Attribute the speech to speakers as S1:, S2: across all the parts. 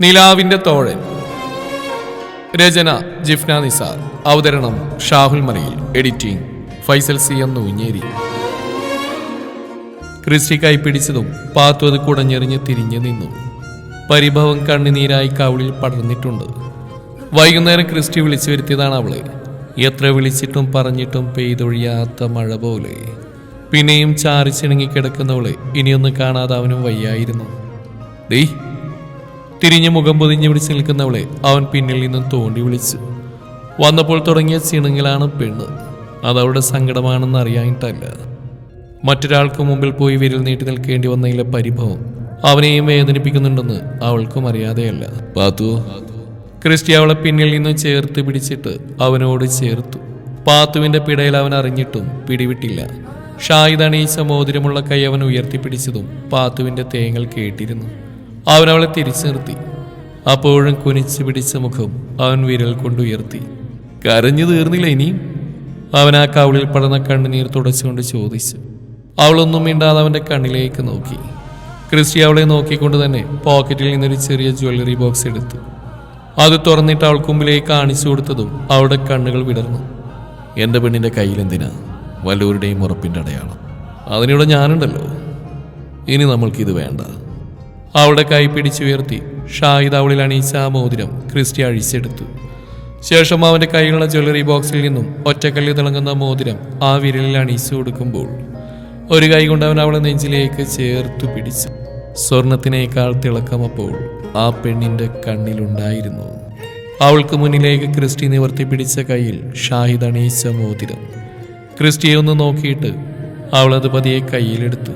S1: നിലാവിന്റെ തോഴൻ. രചന ജിഫ്ന നിസാർ. അവതരണം Shahul Malayil. Editing Faisal C M Noonjeri. Christy കൈപ്പിടിച്ചതും Pathu അത് കുടഞ്ഞെറിഞ്ഞ് തിരിഞ്ഞു നിന്നു. പരിഭവം കണ്ണുനീരായി കവിളിൽ പടർന്നിട്ടുണ്ട്. വൈകുന്നേരം ക്രിസ്റ്റി വിളിച്ചു വരുത്തിയതാണ് അവളെ. എത്ര വിളിച്ചിട്ടും പറഞ്ഞിട്ടും പെയ്തൊഴിയാത്ത മഴ പോലെ. പിന്നെയും ചാറിച്ചിണങ്ങി കിടക്കുന്നവളെ ഇനിയൊന്ന് കാണാതെ അവനും വയ്യായിരുന്നു. ദേ തിരിഞ്ഞു മുഖം പൊതിഞ്ഞ് പിടിച്ച് നിൽക്കുന്നവളെ അവൻ പിന്നിൽ നിന്നും തോണ്ടി വിളിച്ചു. വന്നപ്പോൾ തുടങ്ങിയ ചിണുങ്ങലാണ് പെണ്ണ്. അതവളുടെ സങ്കടമാണെന്ന് അറിയാനിട്ടല്ല. മറ്റൊരാൾക്ക് മുമ്പിൽ പോയി വിരൽ നീട്ടി നിൽക്കേണ്ടി വന്നതിലെ പരിഭവം അവനെയും വേദനിപ്പിക്കുന്നുണ്ടെന്ന് അവൾക്കും അറിയാതെയല്ല. പാത്തു. ക്രിസ്റ്റി അവളെ പിന്നിൽ നിന്നും ചേർത്ത് പിടിച്ചിട്ട് അവനോട് ചേർത്തു. പാത്തുവിന്റെ പിടയിൽ അവൻ അറിഞ്ഞിട്ടും പിടിവിട്ടില്ല. ഷാഹിദ് അണീച്ച മോതിരമുള്ള കൈ അവൻ ഉയർത്തിപ്പിടിച്ചതും പാത്തുവിന്റെ തേങ്ങൽ കേട്ടിരുന്നു. അവൻ അവളെ തിരിച്ചു നിർത്തി. അപ്പോഴും കുനിച്ചു പിടിച്ച മുഖം അവൻ വിരൽ കൊണ്ടുയർത്തി കരഞ്ഞു തീർന്നില്ല ഇനിയും അവൻ ആ കവിളിൽ പടർന്ന കണ്ണുനീർ തുടച്ചുകൊണ്ട് ചോദിച്ചു. അവളൊന്നും മിണ്ടാതെ അവന്റെ കണ്ണിലേക്ക് നോക്കി. ക്രിസ്റ്റി അവളെ നോക്കിക്കൊണ്ട് തന്നെ പോക്കറ്റിൽ നിന്നൊരു ചെറിയ ജ്വല്ലറി ബോക്സ് എടുത്തു. അത് തുറന്നിട്ട് അവൾക്ക് മുമ്പിലേക്ക് കാണിച്ചു കൊടുത്തതും അവളുടെ കണ്ണുകൾ വിടർന്നു. എന്റെ പെണ്ണിന്റെ കയ്യിലെന്തിനാ വല്ലവരുടെയും ഉറപ്പിന്റെ അടയാളം. അതിനിവിടെ ഞാനുണ്ടല്ലോ. ഇനി നമ്മൾക്കിത് വേണ്ട. അവളുടെ കൈ പിടിച്ചുയർത്തി ഷാഹിദ് അവളിൽ അണിയിച്ച ആ മോതിരം ക്രിസ്റ്റി അഴിച്ചെടുത്തു. ശേഷം അവന്റെ കൈയിലുള്ള ജ്വല്ലറി ബോക്സിൽ നിന്നും ഒറ്റക്കല്ലിൽ തിളങ്ങുന്ന മോതിരം ആ വിരലിൽ അണിയിച്ചു കൊടുക്കുമ്പോൾ. ഒരു കൈ കൊണ്ട് അവൻ അവളെ നെഞ്ചിലേക്ക് ചേർത്തു പിടിച്ചു. സ്വർണത്തിനേക്കാൾ തിളക്കമപ്പോൾ ആ പെണ്ണിന്റെ കണ്ണിലുണ്ടായിരുന്നു. അവൾക്ക് മുന്നിലേക്ക് ക്രിസ്റ്റി നിവർത്തി പിടിച്ച കയ്യിൽ ഷാഹിദ് അണിയിച്ച മോതിരം. ക്രിസ്റ്റിയെ ഒന്ന് നോക്കിയിട്ട് അവളത് പതിയെ കയ്യിലെടുത്തു.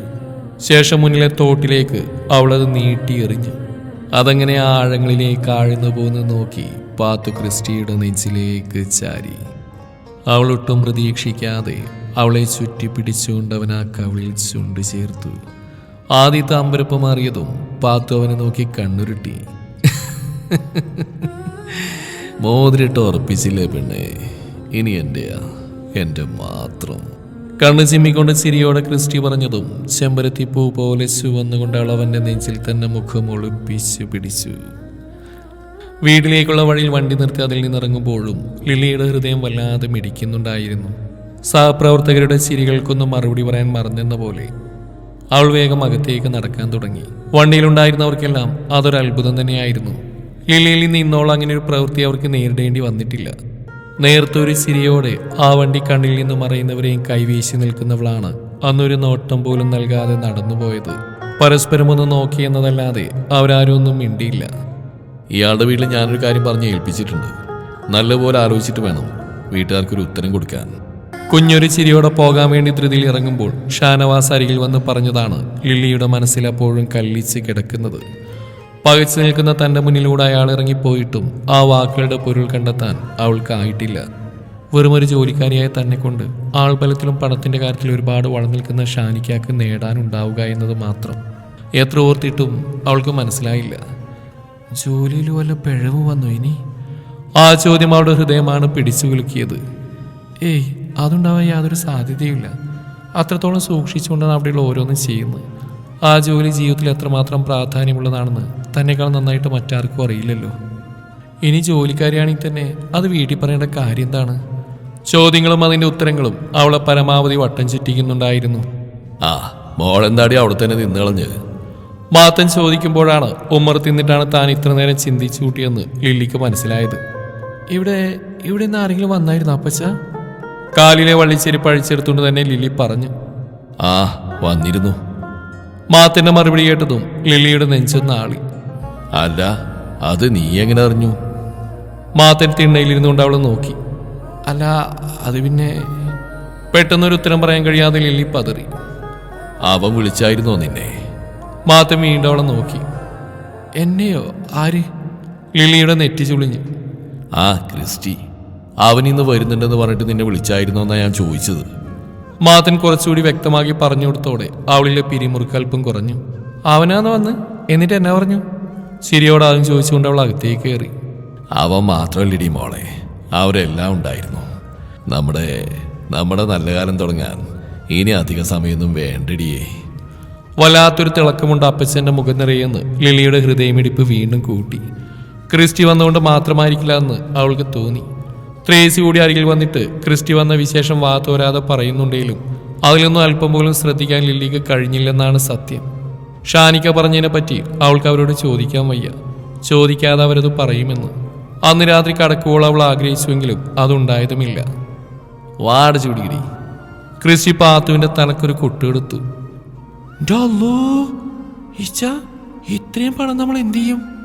S1: ശേഷം മുന്നിലെ തോട്ടിലേക്ക് അവളത് നീട്ടി എറിഞ്ഞു അതങ്ങനെ ആ ആഴങ്ങളിലേക്ക് ആഴ്ന്നു പോന്ന് നോക്കി പാത്തു ക്രിസ്റ്റിയുടെ നെഞ്ചിലേക്ക് ചാരി. അവളൊട്ടും പ്രതീക്ഷിക്കാതെ അവളെ ചുറ്റി പിടിച്ചുകൊണ്ട് അവൻ ആ കവിളിൽ ചുണ്ടു ചേർത്തു. ആദ്യത്തെ അമ്പരപ്പ് മാറിയതും പാത്തു അവനെ നോക്കി കണ്ണുരുട്ടി. മോതിരിട്ട് ഉറപ്പിച്ചില്ലേ പെണ്ണെ? ഇനി എന്റെയാ എന്റെ മാത്രം. കണ്ണു ചിമ്മിക്കൊണ്ട് ചിരിയോടെ ക്രിസ്റ്റി പറഞ്ഞതും ചെമ്പരത്തി പൂ പോലെ ചുവന്നുകൊണ്ട് അളവന്റെ നെഞ്ചിൽ തന്നെ മുഖം ഒളിപ്പിച്ചു പിടിച്ചു. വീട്ടിലേക്കുള്ള വഴിയിൽ വണ്ടി നിർത്തി അതിൽ നിന്നിറങ്ങുമ്പോഴും ലില്ലിയുടെ ഹൃദയം വല്ലാതെ മിടിക്കുന്നുണ്ടായിരുന്നു. സഹപ്രവർത്തകരുടെ ചിരികൾക്കൊന്നും മറുപടി പറയാൻ മറന്നെന്ന പോലെ അവൾ വേഗം അകത്തേക്ക് നടക്കാൻ തുടങ്ങി. വണ്ടിയിലുണ്ടായിരുന്നവർക്കെല്ലാം അതൊരു അത്ഭുതം തന്നെയായിരുന്നു. ലില്ലിയിൽ നിന്ന് ഇന്നോളം അങ്ങനെ ഒരു പ്രവൃത്തി അവർക്ക് നേരിടേണ്ടി വന്നിട്ടില്ല. നേരത്തെ സിരിയോടെ ചിരിയോടെ ആ വണ്ടി കണ്ണിൽ നിന്ന് മറയുന്നവരെയും കൈവീശി നിൽക്കുന്നവളാണ് അന്നൊരു നോട്ടം പോലും നൽകാതെ നടന്നുപോയത്. പരസ്പരം ഒന്ന് നോക്കി എന്നതല്ലാതെ അവരാരും ഒന്നും മിണ്ടിയില്ല. ഇയാളുടെ വീട്ടിൽ ഞാനൊരു കാര്യം പറഞ്ഞ് ഏൽപ്പിച്ചിട്ടുണ്ട്. നല്ലപോലെ ആലോചിച്ചിട്ട് വേണം വീട്ടുകാർക്കൊരു ഉത്തരം കൊടുക്കാൻ. കുഞ്ഞൊരു ചിരിയോടെ പോകാൻ വേണ്ടി ധൃതിയിൽ ഇറങ്ങുമ്പോൾ ഷാനവാസ് അരികിൽ വന്ന് പറഞ്ഞതാണ് ലില്ലിയുടെ മനസ്സിൽ അപ്പോഴും കല്ലിച്ച് കിടക്കുന്നത്. പകച്ചു നിൽക്കുന്ന തന്റെ മുന്നിലൂടെ അയാൾ ഇറങ്ങിപ്പോയിട്ടും ആ വാക്കുകളുടെ പൊരുൾ കണ്ടെത്താൻ അവൾക്കായിട്ടില്ല വെറുമൊരു ജോലിക്കാരിയായ തന്നെ കൊണ്ട് ആൾബലത്തിലും പണത്തിന്റെ കാര്യത്തിൽ ഒരുപാട് വളർന്നിൽക്കുന്ന ഷാനിക്കാക്ക് നേടാനുണ്ടാവുക എന്നത് മാത്രം എത്ര ഓർത്തിട്ടും അവൾക്ക് മനസ്സിലായില്ല. ജോലിയിൽ വല്ല പിഴവ് വന്നു ഇനി? ആ ചോദ്യം അവളുടെ ഹൃദയമാണ് പിടിച്ചു കുലുക്കിയത്. ഏയ് അതുണ്ടാവാൻ യാതൊരു സാധ്യതയുമില്ല. അത്രത്തോളം സൂക്ഷിച്ചുകൊണ്ടാണ് അവിടെയുള്ള ഓരോന്നും ചെയ്യുന്നത്. ആ ജോലി ജീവിതത്തിൽ എത്രമാത്രം പ്രാധാന്യമുള്ളതാണെന്ന് തന്നെക്കാൾ നന്നായിട്ട് മറ്റാർക്കും അറിയില്ലല്ലോ. ഇനി ജോലിക്കാരിയാണെങ്കിൽ തന്നെ അത് വീട്ടിൽ പറയേണ്ട കാര്യം എന്താണ്? ചോദ്യങ്ങളും അതിന്റെ ഉത്തരങ്ങളും അവളെ പരമാവധി വട്ടം ചുറ്റിക്കുന്നുണ്ടായിരുന്നു. ആ മോളെന്താടി അവിടെ തന്നെ നിന്നുകളഞ്ഞ് മാത്തൻ ചോദിക്കുമ്പോഴാണ് ഉമ്മർ തിന്നിട്ടാണ് താൻ ഇത്ര നേരം ചിന്തിച്ചു കൂട്ടിയെന്ന് ലില്ലിക്ക് മനസ്സിലായത്. ഇവിടെ ഇവിടെ നിന്ന് ആരെങ്കിലും വന്നായിരുന്നു അപ്പച്ച? കാലിലെ വള്ളിച്ചേരി പഴിച്ചെടുത്തുകൊണ്ട് തന്നെ ലില്ലി പറഞ്ഞു. ആ വന്നിരുന്നു. മാത്തിന്റെ മറുപടി കേട്ടതും ലില്ലിയുടെ നെഞ്ചൊന്ന് ആളി. അല്ല അത് നീ എങ്ങനെ അറിഞ്ഞു? മാത്തൻ തിണ്ണയിലിരുന്നുകൊണ്ട് അവളെ നോക്കി. അല്ല അത് പിന്നെ പെട്ടെന്നൊരു ഉത്തരം പറയാൻ കഴിയാതെ ലില്ലി പതറി. അവൻ വിളിച്ചായിരുന്നോ നിന്നെ? മാത്തൻ വീണ്ടും അവളെ നോക്കി. എന്നെയോ? ആര്? ലില്ലിയുടെ നെറ്റി ചുളിഞ്ഞു. ആ ക്രിസ്റ്റി. അവൻ ഇന്ന് വരുന്നുണ്ടെന്ന് പറഞ്ഞിട്ട് നിന്നെ വിളിച്ചായിരുന്നോ എന്നാ ഞാൻ ചോദിച്ചത്. മാത്തൻ കുറച്ചുകൂടി വ്യക്തമാക്കി പറഞ്ഞു കൊടുത്തോടെ അവളിലെ പിരിമുറുക്കൽപ്പം കുറഞ്ഞു. അവനാന്ന് വന്ന് എന്നിട്ട് എന്നാ പറഞ്ഞു? ശരിയോട് ആദ്യം ചോദിച്ചുകൊണ്ട് അവൾ അകത്തേക്ക് കയറി. അവൻ മാത്രമല്ലടി മോളെ. അവരെല്ലാം ഉണ്ടായിരുന്നു. നമ്മുടെ നമ്മുടെ നല്ല കാലം തുടങ്ങാൻ ഇനി അധിക സമയമൊന്നും വേണ്ടടിയേ. വല്ലാത്തൊരു തിളക്കമുണ്ട് അപ്പച്ചന്റെ മുഖം നിറയെന്ന് ലിലിയുടെ ഹൃദയമിടിപ്പ് വീണ്ടും കൂട്ടി. ക്രിസ്റ്റി വന്നുകൊണ്ട് മാത്രമായിരിക്കില്ല എന്ന് അവൾക്ക് തോന്നി. ത്രേസി കൂടി അരികിൽ വന്നിട്ട് ക്രിസ്റ്റി വന്ന വിശേഷം വാത്തോരാതെ പറയുന്നുണ്ടെങ്കിലും അതിലൊന്നും അല്പം പോലും ശ്രദ്ധിക്കാൻ ലില്ലിക്ക് കഴിഞ്ഞില്ലെന്നാണ് സത്യം. ഷാനിക്ക പറഞ്ഞതിനെ പറ്റി അവൾക്ക് അവരോട് ചോദിക്കാൻ വയ്യ. ചോദിക്കാതെ അവരത് പറയുമെന്ന്. അന്ന് രാത്രി കടക്കുമ്പോൾ അവൾ ആഗ്രഹിച്ചുവെങ്കിലും അതുണ്ടായതുമില്ല. വാട ചൂടികിടി ക്രിസ്റ്റി പാത്തുവിന്റെ തനക്കൊരു കൊട്ടെടുത്തു. ഇത്രയും പണം നമ്മൾ എന്ത് ചെയ്യും?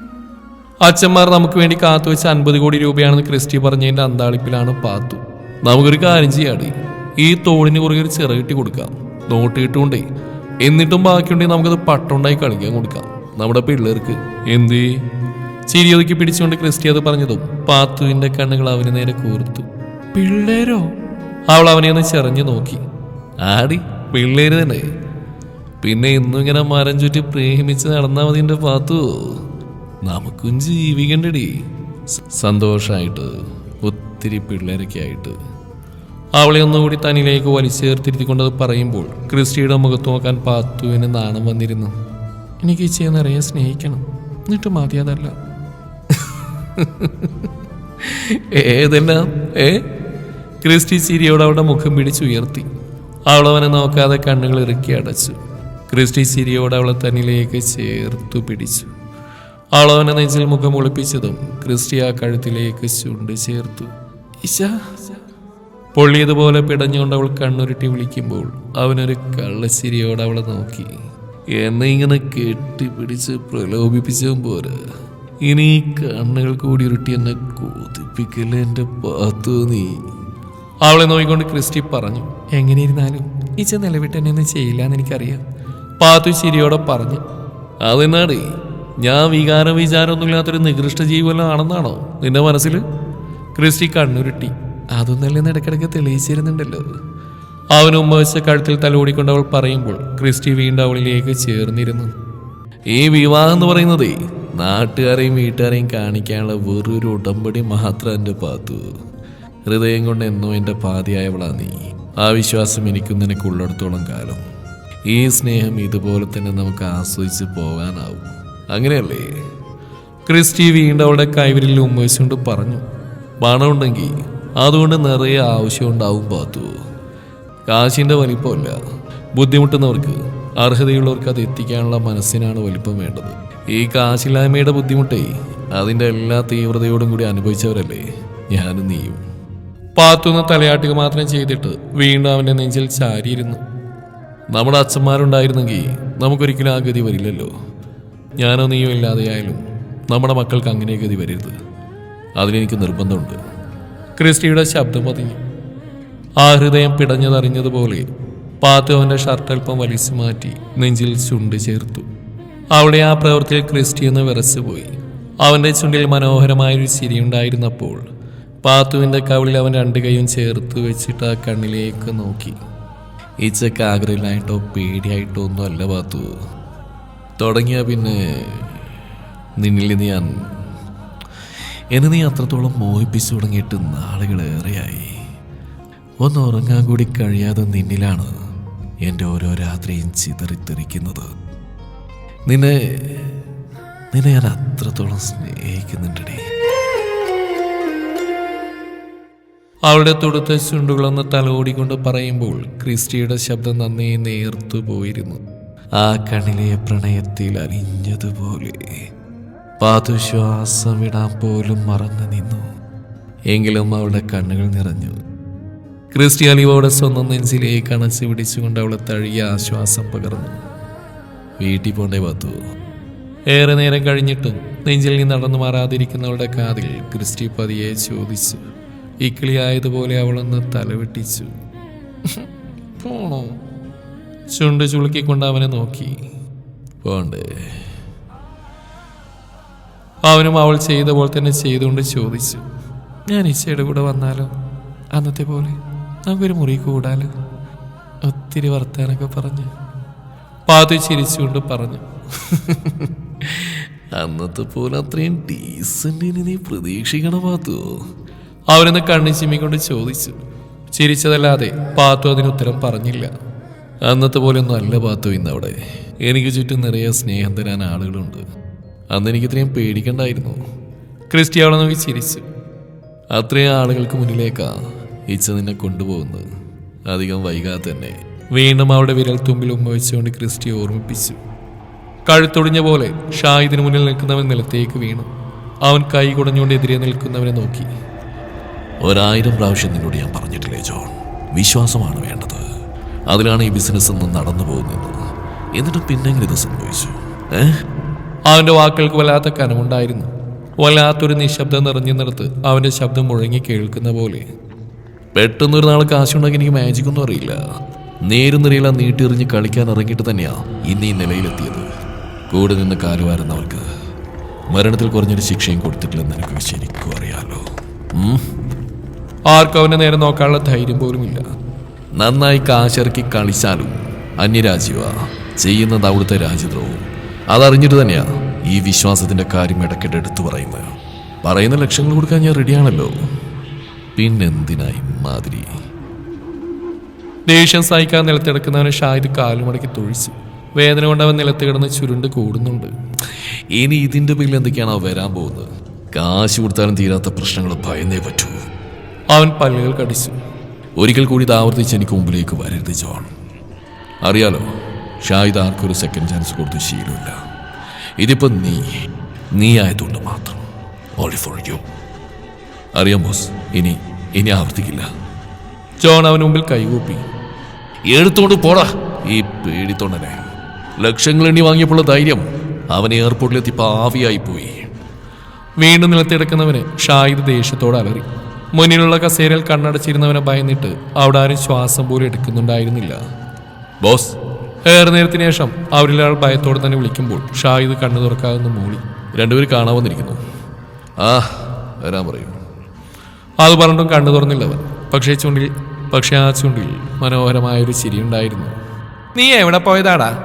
S1: അച്ഛന്മാർ നമുക്ക് വേണ്ടി കാത്തു വെച്ച അൻപത് കോടി രൂപയാണെന്ന് ക്രിസ്റ്റി പറഞ്ഞതിന്റെ അന്താളിപ്പിലാണ് പാത്തു. നമുക്കൊരു കാര്യം ചെയ്യാടി. ഈ തോളിന് കുറുകെ ഒരു ചിറകിട്ടി കൊടുക്കാം. നോട്ട് കിട്ടുകൊണ്ടേ എന്നിട്ടും ബാക്കിയുണ്ടെങ്കിൽ നമുക്കത് പട്ടുണ്ടായി കളിക്കാൻ കൊടുക്കാം. നമ്മുടെ പിള്ളേർക്ക്. എന്തേ? ചിരിയൊതുക്കി പിടിച്ചുകൊണ്ട് ക്രിസ്റ്റി അത് പറഞ്ഞതും പാത്തുവിന്റെ കണ്ണുകൾ അവന് നേരെ കൂർത്തു. പിള്ളേരോ? അവൾ അവനെ ഒന്ന് ചെറിഞ്ഞു നോക്കി. ആടി പിള്ളേര് തന്നെ. പിന്നെ ഇന്നും ഇങ്ങനെ മരം ചുറ്റി പ്രേമിച്ച് നടന്നാൽ മതി എന്റെ പാത്തു. നമുക്കും ജീവിക്കണ്ടടി. സന്തോഷമായിട്ട് ഒത്തിരി പിള്ളേരൊക്കെ ആയിട്ട് അവളെ ഒന്നുകൂടി തനിലേക്ക് തന്നിലേക്ക് വലിച്ചേർത്തിരുത്തിക്കൊണ്ടത് പറയുമ്പോൾ ക്രിസ്റ്റിയുടെ മുഖത്ത് നോക്കാൻ പാത്തുവിന് നാണം വന്നിരുന്നു. എനിക്ക് ഈ ചെയ്യുന്നറിയാൻ സ്നേഹിക്കണം. എന്നിട്ട് മതി അതല്ല. ഏതെല്ലാം ഏ? ക്രിസ്റ്റി ചിരിയോട് അവളുടെ മുഖം പിടിച്ചുയർത്തി അവളവനെ നോക്കാതെ കണ്ണുകൾ ഇറുക്കി അടച്ചു. ക്രിസ്റ്റി ചിരിയോട് അവളെ തന്നിലേക്ക് ചേർത്തു പിടിച്ചു. അവളവനെ നെഞ്ചിൽ മുഖം ഒളിപ്പിച്ചതും ക്രിസ്റ്റിയ കഴുത്തിലേക്ക് ചുണ്ട് ചേർത്തു. പൊള്ളിയതുപോലെ പിടഞ്ഞുകൊണ്ട് അവൾ കണ്ണുരുട്ടി വിളിക്കുമ്പോൾ അവനൊരു കള്ളച്ചിരിയോടെ അവളെ നോക്കി. എന്നെ ഇങ്ങനെ കെട്ടിപ്പിടിച്ച് പ്രലോഭിപ്പിച്ചും പോരാ. ഇനി ഈ കണ്ണുകൾ കൂടി ഉരുട്ടി എന്നെ കൊതിപ്പിക്കല്ലേ എന്റെ പാത്തു നീ? അവളെ നോക്കിക്കൊണ്ട് ക്രിസ്റ്റി പറഞ്ഞു. എങ്ങനെയിരുന്നാലും ഇച്ച നിലവിട്ട് എന്നെ ഒന്നും ചെയ്യില്ല എന്ന് എനിക്കറിയാം. പാത്തു ചിരിയോടെ പറഞ്ഞു. അതെന്നാടേ? ഞാൻ വികാരം വിചാരമൊന്നുമില്ലാത്തൊരു നികൃഷ്ട ജീവനം ആണെന്നാണോ നിന്റെ മനസ്സിൽ ക്രിസ്റ്റി കണ്ണുരുട്ടി. അതൊന്നല്ലേ ഇടയ്ക്കിടയ്ക്ക് തെളിയിച്ചിരുന്നുണ്ടല്ലോ? അവൻ ഉമ്മ കഴുത്തിൽ തലോടിക്കൊണ്ട് അവൾ പറയുമ്പോൾ ക്രിസ്റ്റി വീണ്ടും അവളിലേക്ക് ചേർന്നിരുന്നു. ഈ വിവാഹം എന്ന് പറയുന്നതേ നാട്ടുകാരെയും വീട്ടുകാരെയും കാണിക്കാനുള്ള വെറൊരു ഉടമ്പടി മാത്രം എന്റെ പാത്തു ഹൃദയം കൊണ്ട് എന്നോ എന്റെ പാതിയായവളാ നീ. ആ വിശ്വാസം എനിക്കും നിനക്കുള്ളിടത്തോളം കാലം. ഈ സ്നേഹം ഇതുപോലെ തന്നെ നമുക്ക് ആസ്വദിച്ച് പോകാനാവും. അങ്ങനെയല്ലേ? ക്രിസ്റ്റി വീണ്ടും അവളുടെ കൈവരിൽ ഉമ്മവെച്ചുകൊണ്ട് പറഞ്ഞു പണമുണ്ടെങ്കിൽ അതുകൊണ്ട് നിറയെ ആവശ്യമുണ്ടാവും പാത്തു. കാശിന്റെ വലിപ്പമല്ല. ബുദ്ധിമുട്ടുന്നവർക്ക് അർഹതയുള്ളവർക്ക് അത് എത്തിക്കാനുള്ള മനസ്സിനാണ് വലിപ്പം വേണ്ടത്. ഈ കാശില്ലായ്മയുടെ ബുദ്ധിമുട്ടേ അതിന്റെ എല്ലാ തീവ്രതയോടും കൂടി അനുഭവിച്ചവരല്ലേ? ഞാനും നീയും. പാത്തുന്ന തലയാട്ടുക മാത്രം ചെയ്തിട്ട് വീണ്ടും അവന്റെ നെഞ്ചിൽ ചാരിയിരുന്നു. നമ്മുടെ അച്ഛന്മാരുണ്ടായിരുന്നെങ്കിൽ നമുക്കൊരിക്കലും ആ ഗതി വരില്ലല്ലോ. ഞാനോ നീയോ ഇല്ലാതെയായാലും നമ്മുടെ മക്കൾക്ക് അങ്ങനെ ഗതി വരരുത്. അതിലെനിക്ക് നിർബന്ധമുണ്ട്. ക്രിസ്റ്റിയുടെ ശബ്ദം പതിഞ്ഞു ആ ഹൃദയം പിടഞ്ഞതറിഞ്ഞതുപോലെ പാത്തു അവന്റെ ഷർട്ട് അല്പം വലിച്ചു മാറ്റി നെഞ്ചിൽ ചുണ്ട് ചേർത്തു. അവിടെ ആ പ്രവൃത്തിയിൽ ക്രിസ്റ്റി എന്ന് വിറച്ചുപോയി. അവന്റെ ചുണ്ടിൽ മനോഹരമായൊരു ചിരിയുണ്ടായിരുന്നപ്പോൾ പാത്തുവിന്റെ കവിളിൽ അവൻ രണ്ട് കൈയും ചേർത്ത് വെച്ചിട്ട് ആ കണ്ണിലേക്ക് നോക്കി. ഇച്ചക്ക് ആഗ്രഹമില്ലായിട്ടോ പേടിയായിട്ടോ ഒന്നും അല്ല പാത്തു. തുടങ്ങിയ പിന്നെ നിന്നിൽ ഞാൻ എന്നെ നീ അത്രത്തോളം മോഹിപ്പിച്ചു തുടങ്ങിയിട്ട് നാളുകളേറെയായി ഒന്ന് ഉറങ്ങാൻ കൂടി കഴിയാതെ നിന്നിലാണ് എന്റെ ഓരോ രാത്രിയും ചിതറിത്തെറിക്കുന്നത്. നിന്നെ നിന്നെ ഞാൻ അത്രത്തോളം സ്നേഹിക്കുന്നുണ്ടടി. അവളുടെ തൊടുത്ത ചുണ്ടുകളൊന്ന് തലോടിക്കൊണ്ട് പറയുമ്പോൾ ക്രിസ്റ്റിയുടെ ശബ്ദം നന്നേ നേർത്തു പോയിരുന്നു. ആ കണ്ണിലെ പ്രണയത്തിൽ അലിഞ്ഞതുപോലെ പാതു ശ്വാസം വിടാൻ പോലും മറന്നു നിന്നു. എങ്കിലും അവളുടെ കണ്ണുകൾ നിറഞ്ഞു. അലിവോടെ സ്വന്തം നെഞ്ചിലേക്ക് അണച്ചു പിടിച്ചുകൊണ്ട് അവളെ തഴിയ ആശ്വാസം പകർന്നു. വീട്ടിൽ പോണ്ടേ പാത്തു ഏറെ നേരം കഴിഞ്ഞിട്ടും നെഞ്ചിൽ നിന്ന് നടന്നു മാറാതിരിക്കുന്നവളുടെ കാതിൽ ക്രിസ്റ്റി പതിയെ ചോദിച്ചു. ഇക്കിളിയായതുപോലെ അവളൊന്ന് തലവെട്ടിച്ചു. പോണോ? ചുണ്ട് ചുളുക്കിക്കൊണ്ട് അവനെ നോക്കി. പോണ്ടേ അവനും അവൾ ചെയ്ത പോലെ തന്നെ ചെയ്തുകൊണ്ട് ചോദിച്ചു. ഞാൻ ഇച്ചയുടെ കൂടെ വന്നാലോ? അന്നത്തെ പോലെ നമുക്കൊരു മുറി കൂടാലോ? ഒത്തിരി വർത്താനൊക്കെ പറഞ്ഞു. പാതി ചിരിച്ചുകൊണ്ട് പറഞ്ഞു. അന്നത്തെ പോലെ അത്രയും ഡീസന്റിന് നീ പ്രതീക്ഷിക്കണ പാത്തു. അവനെന്ന് കണ്ണി ചിമ്മിക്കൊണ്ട് ചോദിച്ചു. ചിരിച്ചതല്ലാതെ പാത്തു അതിന് ഉത്തരം പറഞ്ഞില്ല. അന്നത്തെ പോലെ ഒന്നും അല്ല പാത്തു ഇന്ന് അവിടെ എനിക്ക് ചുറ്റും നിറയെ സ്നേഹം തരാൻ ആളുകളുണ്ട്. അന്ന് എനിക്ക് ഇത്രയും പേടിക്കണ്ടായിരുന്നു. ക്രിസ്റ്റി അവളെ നോക്കി ചിരിച്ചു. അത്രയും ആളുകൾക്ക് മുന്നിലേക്കാ ഇച്ച നിന്നെ കൊണ്ടുപോകുന്നത്. അധികം വൈകാതെ തന്നെ. വീണ്ടും അവിടെ വിരൽ തുമ്പിൽ ഉമ്മ വെച്ചുകൊണ്ട് ക്രിസ്റ്റിയെ ഓർമ്മിപ്പിച്ചു. കഴുത്തൊടിഞ്ഞ പോലെ ഷാഹിദിന് മുന്നിൽ നിൽക്കുന്നവൻ നിലത്തേക്ക് വീണു. അവൻ കൈ കുടഞ്ഞുകൊണ്ട് എതിരെ നിൽക്കുന്നവനെ നോക്കി.
S2: ഒരായിരം പ്രാവശ്യം നിന്നോട് ഞാൻ പറഞ്ഞിട്ടില്ലേ ജോൺ? വിശ്വാസമാണ് വേണ്ടത്. അതിലാണ് ഈ ബിസിനസ് ഒന്ന് നടന്നു പോകുന്നത്. എന്നിട്ട് പിന്നെങ്ങനെ ഇത് സംഭവിച്ചു?
S1: അവന്റെ വാക്കുകൾക്ക് വല്ലാത്ത കനമുണ്ടായിരുന്നു. വല്ലാത്തൊരു നിശബ്ദം നിറഞ്ഞു നിർത്ത് അവന്റെ ശബ്ദം മുഴങ്ങി കേൾക്കുന്ന പോലെ.
S2: പെട്ടെന്നൊരു നാൾ കാശുണ്ടെങ്കിൽ എനിക്ക് മാജിക് ഒന്നും അറിയില്ല. നേരും നിരയില നീട്ടിയെറിഞ്ഞ് കളിക്കാൻ ഇറങ്ങിയിട്ട് തന്നെയാ ഇന്ന് ഈ നിലയിലെത്തിയത്. കൂടെ നിന്ന് കാലുവാരുന്നവർക്ക് മരണത്തിൽ കുറഞ്ഞൊരു ശിക്ഷയും കൊടുത്തിട്ടില്ലെന്ന് എനിക്ക് ശരിക്കും അറിയാലോ.
S1: ആർക്കും അവനെ നേരെ നോക്കാനുള്ള ധൈര്യം പോലുമില്ല.
S2: നന്നായി കാശിറക്കി കളിച്ചാലും അന്യരാജ്യവ ചെയ്യുന്നത് അവിടുത്തെ രാജ്യദ്രോഹവും അതറിഞ്ഞിട്ട് തന്നെയാ ഈ വിശ്വാസത്തിന്റെ കാര്യം ഇടയ്ക്കിടെ എടുത്തു പറയുന്നത്. പറയുന്ന ലക്ഷങ്ങൾ കൊടുക്കാൻ ഞാൻ റെഡിയാണല്ലോ. പിന്നെന്തിനായി മാതിരി?
S1: ദേഷ്യം സഹിക്കാൻ നിലത്തിടക്കുന്നവനെ ഷാഹിദ് കാലുമടക്കി തൊഴിച്ചു. വേദന കൊണ്ടവൻ നിലത്ത് കിടന്ന് ചുരുണ്ട് കൂടുന്നുണ്ട്.
S2: ഇനി ഇതിന്റെ പേരിൽ എന്തൊക്കെയാണോ വരാൻ പോകുന്നത്? കാശ് കൊടുത്താലും തീരാത്ത പ്രശ്നങ്ങൾ ഭയന്നേ പറ്റൂ.
S1: അവൻ പല്ലുകൾ കടിച്ചു.
S2: ഒരിക്കൽ കൂടി ഇത് ആവർത്തിച്ച് എനിക്ക് മുമ്പിലേക്ക് വരരുത് ജോൺ. അറിയാലോ ഷായിദ് ആർക്കൊരു സെക്കൻഡ് ചാൻസ് കൊടുത്ത് ശീലമില്ല. ഇതിപ്പോ നീ നീ ആയതുകൊണ്ട് മാത്രം. ഓൺലി ഫോർ യു അറിയാം ബോസ്. ഇനി ഇനി ആവർത്തിക്കില്ല.
S1: ജോൺ അവന് മുമ്പിൽ കൈകൂപ്പി.
S2: എടുത്തോണ്ട് പോടാ ഈ പേടിത്തൊണ്ടനെ. ലക്ഷങ്ങൾ എണ്ണി വാങ്ങിയപ്പോൾ ധൈര്യം അവൻ എയർപോർട്ടിലെത്തിപ്പോൾ ആവിയായി പോയി.
S1: വീണ്ടും നിലത്തിടക്കുന്നവന് ഷായിദ് ദേഷ്യത്തോടെ അലറി. മുന്നിലുള്ള കസേരയിൽ കണ്ണടച്ചിരുന്നവനെ ഭയന്നിട്ട് അവിടെ ആരും ശ്വാസം പോലും എടുക്കുന്നുണ്ടായിരുന്നില്ല.
S2: ബോസ്.
S1: ഏറെ നേരത്തിന് ശേഷം അവരിലൊരാൾ ഭയത്തോടെ തന്നെ വിളിക്കുമ്പോൾ ഷാഹിദ് കണ്ണു തുറക്കാവുന്ന മൂളി.
S2: രണ്ടുപേരും കാണാൻ വന്നിരിക്കുന്നു. ആ വരാൻ പറയൂ.
S1: അത് പറഞ്ഞിട്ടും കണ്ണു തുറന്നില്ല അവൻ പക്ഷേ ചുണ്ടിൽ പക്ഷേ ആ ചുണ്ടിൽ മനോഹരമായൊരു ചിരിയുണ്ടായിരുന്നു നീ എവിടെ പോയതാടാ?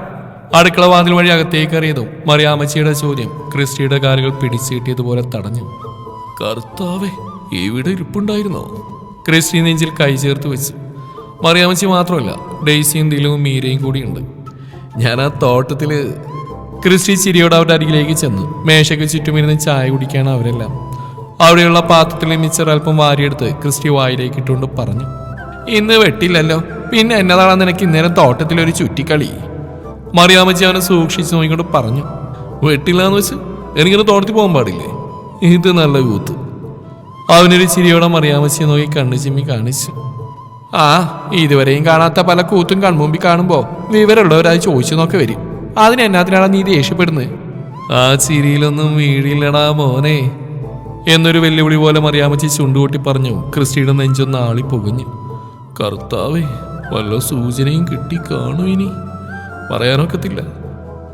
S1: അടുക്കള വാതിൽ വഴി അകത്തേക്ക് അറിയതും മറിയാമ്മച്ചിയുടെ ചോദ്യം ക്രിസ്റ്റിയുടെ കാലുകൾ പിടിച്ചു കിട്ടിയതുപോലെ തടഞ്ഞു.
S2: കർത്താവേ എവിടെ ഇരിപ്പുണ്ടായിരുന്നോ?
S1: ക്രിസ്റ്റി നെഞ്ചിൽ കൈ ചേർത്ത് വെച്ചു. മറിയാമച്ചി മാത്രമല്ല ഡെയ്സിയും ദിലവും മീരയും കൂടിയുണ്ട്. ഞാൻ ആ തോട്ടത്തിൽ ക്രിസ്റ്റി ചിരിയോട് അവരുടെ അരികിലേക്ക് ചെന്നു. മേശയ്ക്ക് ചുറ്റുമിരുന്ന് ചായ കുടിക്കാണ് അവരെല്ലാം. അവിടെയുള്ള പാത്രത്തിലെ മിച്ചർ അല്പം വാരിയെടുത്ത് ക്രിസ്റ്റി വായിലേക്ക് ഇട്ടുകൊണ്ട് പറഞ്ഞു ഇന്ന് വെട്ടില്ലല്ലോ. പിന്നെ എന്നതാണ് നിനക്ക് ഇന്നേരം തോട്ടത്തിലൊരു ചുറ്റിക്കളി? മറിയാമച്ചി അവനെ സൂക്ഷിച്ചു നോക്കിക്കൊണ്ട് പറഞ്ഞു വെട്ടില്ലാന്ന് വെച്ച്? എനിക്കിന്ന് തോട്ടത്തിൽ പോകാൻ പാടില്ലേ? ഇത് നല്ല കൂത്ത്. അവനൊരു ചിരിയോടെ മറിയാമസി നോക്കി കണ്ണു ചിമ്മി കാണിച്ചു. ആ ഇതുവരെയും കാണാത്ത പല കൂത്തും കൺമുമ്പിൽ കാണുമ്പോ വിവരമുള്ളവരായി ചോദിച്ചു നോക്കി വരും. അതിന് എന്നാത്തിനാണ് നീ ദേഷ്യപ്പെടുന്നത് ആ ചിരിയിലൊന്നും വീഴില്ലടാ മോനെ. എന്നൊരു വെല്ലുവിളി പോലെ മറിയാമച്ചി ചുണ്ടുകൂട്ടി പറഞ്ഞു ക്രിസ്റ്റിയുടെ നെഞ്ചൊന്ന് ആളി പുകഞ്ഞു കർത്താവേ വല്ല സൂചനയും കിട്ടി കാണും ഇനി. പറയാനൊക്കത്തില്ല.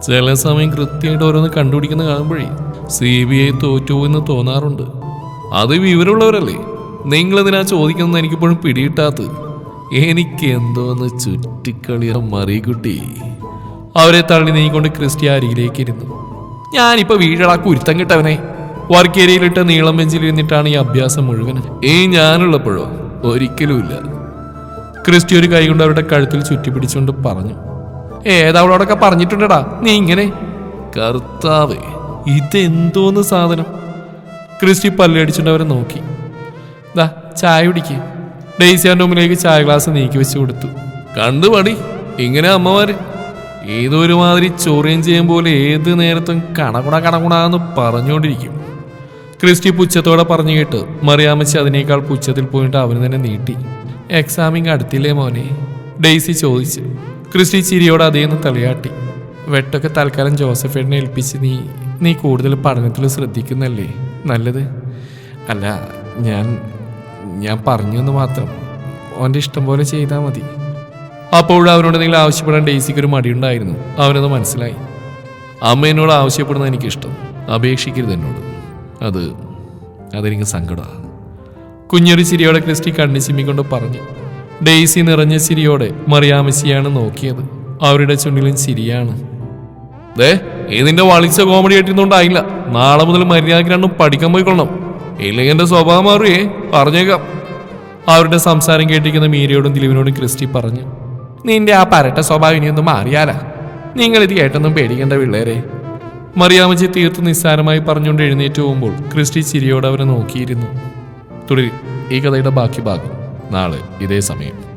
S1: ചില സമയം കൃത്യമായിട്ട് ഓരോന്ന് കണ്ടുപിടിക്കുന്ന കാണുമ്പോഴേ സി ബി ഐ തോറ്റുപോയെന്ന് തോന്നാറുണ്ട്. അത് വിവരമുള്ളവരല്ലേ നിങ്ങളെന്തിനാ ചോദിക്കുന്നത് എനിക്കിപ്പോഴും പിടിയിട്ടാത്തത് എനിക്ക് എന്തോന്ന് ചുറ്റിക്കളിയ മറികുട്ടി. അവരെ തള്ളി നീക്കൊണ്ട് ക്രിസ്റ്റി അരികിലേക്ക് ഇരുന്നു ഞാനിപ്പോ വീഴടാ കുരുത്തം കിട്ടവനെ. വർക്കേരിയിലിട്ട നീളം ബെഞ്ചിൽ ഇരുന്നിട്ടാണ് ഈ അഭ്യാസം മുഴുവൻ. ഈ ഞാനുള്ളപ്പോഴോ? ഒരിക്കലുമില്ല. ക്രിസ്റ്റി ഒരു കൈ കൊണ്ട് അവരുടെ കഴുത്തിൽ ചുറ്റി പിടിച്ചുകൊണ്ട് പറഞ്ഞു ഏതവളോടൊക്കെ പറഞ്ഞിട്ടുണ്ടടാ? നീ ഇങ്ങനെ. കർത്താവേ ഇതെന്തോന്ന് സാധനം? ക്രിസ്റ്റി പല്ലടിച്ചുകൊണ്ട് അവരെ നോക്കി. ദാ ചായ കുടിക്കുക ഡെയ്സി അവന്റെ മുമ്പിലേക്ക് ചായ ഗ്ലാസ് നീക്കി വെച്ച് കൊടുത്തു. കണ്ടു പടി ഇങ്ങനെ അമ്മമാര്. ഏതൊരു മാതിരി ചൊറിയം ചെയ്യും പോലെ ഏത് നേരത്തും കണകുണ കണകുണാന്ന് പറഞ്ഞുകൊണ്ടിരിക്കും. ക്രിസ്റ്റി പുച്ഛത്തോടെ പറഞ്ഞു കേട്ട് മറിയാമ്മച്ചി അതിനേക്കാൾ പുച്ഛത്തിൽ പോയിട്ട് അവന് തന്നെ നീട്ടി. എക്സാമിങ് അടുത്തില്ലേ മോനെ? ഡെയ്സി ചോദിച്ചു. ക്രിസ്റ്റി ചിരിയോടെ അതേന്ന് തലയാട്ടി. വെട്ടൊക്കെ തൽക്കാലം ജോസഫേടിനെ ഏൽപ്പിച്ച് നീ നീ കൂടുതൽ പഠനത്തിൽ ശ്രദ്ധിക്കുന്നല്ലേ? നല്ലത്. അല്ല ഞാൻ ഞാൻ പറഞ്ഞു എന്ന് മാത്രം. അവന്റെ ഇഷ്ടം പോലെ ചെയ്താൽ മതി. അപ്പോൾ അവനോട് നിങ്ങൾ ആവശ്യപ്പെടാൻ ഡേസിക്ക് ഒരു മടിയുണ്ടായിരുന്നു. അവനത് മനസ്സിലായി. അമ്മ എന്നോട് ആവശ്യപ്പെടുന്നത് എനിക്കിഷ്ടം. അപേക്ഷിക്കരുത് എന്നോട്. അത് അതെനിക്ക് സങ്കടമാണ് കുഞ്ഞൊരു ചിരിയോടെ ക്രിസ്റ്റി കണ്ണി ചിമ്മിക്കൊണ്ട് പറഞ്ഞു. ഡെയ്സി നിറഞ്ഞ ചിരിയോടെ മറിയാമസിയാണ് നോക്കിയത്. അവരുടെ ചുണ്ടിലും ചിരിയാണ്. ദേ ഇതിന്റെ വളിച്ച കോമഡി ആയിട്ടൊന്നുണ്ടായില്ല നാളെ മുതൽ മര്യാദയ്ക്ക് രണ്ടും പഠിക്കാൻ പോയിക്കൊള്ളണം. ഇല്ലെങ്കിൽ എന്റെ സ്വഭാവം മാറിയേ പറഞ്ഞേക്കാം. അവരുടെ സംസാരം കേട്ടിരിക്കുന്ന മീരയോടും ദിലീപിനോടും ക്രിസ്റ്റി പറഞ്ഞു നിന്റെ ആ പരട്ട സ്വഭാവം ഇനിയൊന്നും മാറിയാലാ? നിങ്ങൾ ഇത് കേട്ടൊന്നും പേടിക്കേണ്ട പിള്ളേരെ. മറിയാമച്ചി തീർത്ത് നിസ്സാരമായി പറഞ്ഞുകൊണ്ട് എഴുന്നേറ്റ് പോകുമ്പോൾ ക്രിസ്റ്റി ചിരിയോടെ അവരെ നോക്കിയിരുന്നു. തുടരും ഈ കഥയുടെ ബാക്കി ഭാഗം നാളെ ഇതേ സമയം.